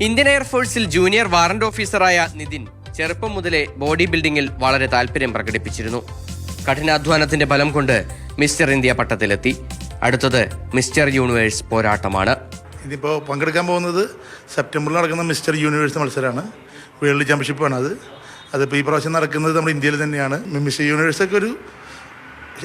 Indian എയർഫോഴ്സിൽ junior warrant ഓഫീസറായ നിതിൻ ചെറുപ്പം മുതലേ ബോഡി ബിൽഡിംഗിൽ വളരെ താല്പര്യം പ്രകടിപ്പിച്ചിരുന്നു. കഠിനാധ്വാനത്തിന്റെ ഫലം കൊണ്ട് മിസ്റ്റർ ഇന്ത്യ പട്ടത്തിലെത്തി. അടുത്തത് മിസ്റ്റർ യൂണിവേഴ്സ് പോരാട്ടമാണ്. ഇതിപ്പോൾ പങ്കെടുക്കാൻ പോകുന്നത് സെപ്റ്റംബറിൽ നടക്കുന്ന മിസ്റ്റർ യൂണിവേഴ്സ് മത്സരമാണ്. വേൾഡ് ചാമ്പ്യൻഷിപ്പാണ് അത്. അതിപ്പോൾ ഈ പ്രാവശ്യം നടക്കുന്നത് നമ്മുടെ ഇന്ത്യയിൽ തന്നെയാണ്. മിസ്റ്റർ യൂണിവേഴ്സൊക്കെ ഒരു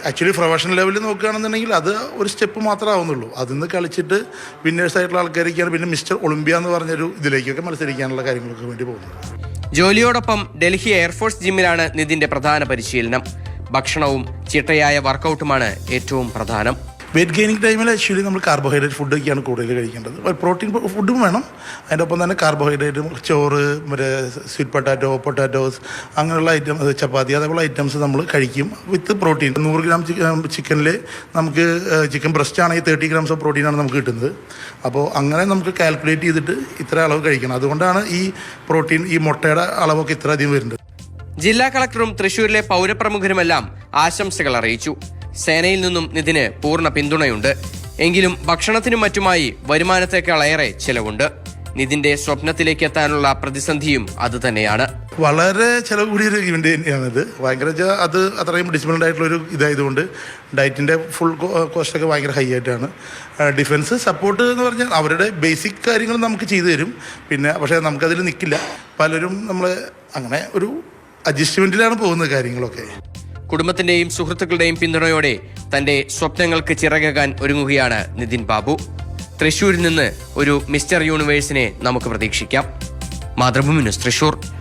ആക്ച്വലി പ്രൊഫഷണൽ ലെവലിൽ നോക്കുകയാണെന്നുണ്ടെങ്കിൽ അത് ഒരു സ്റ്റെപ്പ് മാത്രമേ ആവുന്നുള്ളൂ. അതിൽ നിന്ന് കളിച്ചിട്ട് വിന്നേഴ്സായിട്ടുള്ള ആൾക്കാരൊക്കെയാണ് പിന്നെ മിസ്റ്റർ ഒളിമ്പ്യ എന്ന് പറഞ്ഞൊരു ഇതിലേക്കൊക്കെ മത്സരിക്കാനുള്ള കാര്യങ്ങൾക്ക് വേണ്ടി പോകുന്നത്. ജോലിയോടൊപ്പം ഡൽഹി എയർഫോഴ്സ് ജിമ്മിലാണ് നിതിന്റെ പ്രധാന പരിശീലനം. ഭക്ഷണവും ചിട്ടയായ വർക്കൗട്ടുമാണ് ഏറ്റവും പ്രധാനം. വെയിറ്റ് ഗെയിനിങ് ടൈമിൽ ആക്ച്വലി നമ്മൾ കാർബോഹൈഡ്രേറ്റ് ഫുഡൊക്കെയാണ് കൂടുതൽ കഴിക്കേണ്ടത്. പ്രോട്ടീൻ ഫുഡും വേണം. അതിന്റെ ഒപ്പം തന്നെ കാർബോഹൈഡ്രേറ്റും ചോറ് മറ്റേ സ്വീറ്റ് പൊട്ടാറ്റോ പൊട്ടാറ്റോസ് അങ്ങനെയുള്ള ഐറ്റം ചപ്പാത്തി അതേപോലെ ഐറ്റംസ് നമ്മൾ കഴിക്കും. വിത്ത് പ്രോട്ടീൻ നൂറ് ഗ്രാം ചിക്കനിൽ നമുക്ക് ചിക്കൻ ബ്രസ്റ്റ് ആണെങ്കിൽ തേർട്ടി ഗ്രാംസ് ഓഫ് പ്രോട്ടീനാണ് നമുക്ക് കിട്ടുന്നത്. അപ്പോൾ അങ്ങനെ നമുക്ക് കാൽക്കുലേറ്റ് ചെയ്തിട്ട് ഇത്ര അളവ് കഴിക്കണം. അതുകൊണ്ടാണ് ഈ പ്രോട്ടീൻ ഈ മുട്ടയുടെ അളവൊക്കെ ഇത്ര അധികം വരുന്നത്. ജില്ലാ കളക്ടറും തൃശൂരിലെ പൗരപ്രമുഖരുമെല്ലാം ആശംസകൾ അറിയിച്ചു. സേനയിൽ നിന്നും നിതിന് പൂർണ പിന്തുണയുണ്ട്. എങ്കിലും ഭക്ഷണത്തിനും മറ്റുമായി വരുമാനത്തേക്കാൾ ഏറെ ചിലവുണ്ട്. നിതിന്റെ സ്വപ്നത്തിലേക്ക് എത്താനുള്ള പ്രതിസന്ധിയും അത് തന്നെയാണ്. വളരെ ചിലവ് കൂടിയൊരു ഇവന്റ് തന്നെയാണിത്. ഭയങ്കര അത് അത്രയും ഡിസിപ്ലിൻഡ് ആയിട്ടുള്ള ഒരു ഇതായതുകൊണ്ട് ഡയറ്റിന്റെ ഫുൾ കോസ്റ്റൊക്കെ ഭയങ്കര ഹൈ ആയിട്ടാണ്. ഡിഫൻസ് സപ്പോർട്ട് എന്ന് പറഞ്ഞാൽ അവരുടെ ബേസിക് കാര്യങ്ങൾ നമുക്ക് ചെയ്തു തരും. പിന്നെ പക്ഷേ നമുക്കതിൽ നിൽക്കില്ല പലരും നമ്മൾ അങ്ങനെ ഒരു അഡ്ജസ്റ്റ്മെന്റിലാണ് പോകുന്നത് കാര്യങ്ങളൊക്കെ. കുടുംബത്തിന്റെയും സുഹൃത്തുക്കളുടെയും പിന്തുണയോടെ തന്റെ സ്വപ്നങ്ങൾക്ക് ചിറകകാൻ ഒരുങ്ങുകയാണ് നിതിൻ ബാബു. തൃശൂരിൽ നിന്ന് ഒരു മിസ്റ്റർ യൂണിവേഴ്സിനെ നമുക്ക് പ്രതീക്ഷിക്കാം. മാതൃഭൂമി ന്യൂസ് തൃശൂർ.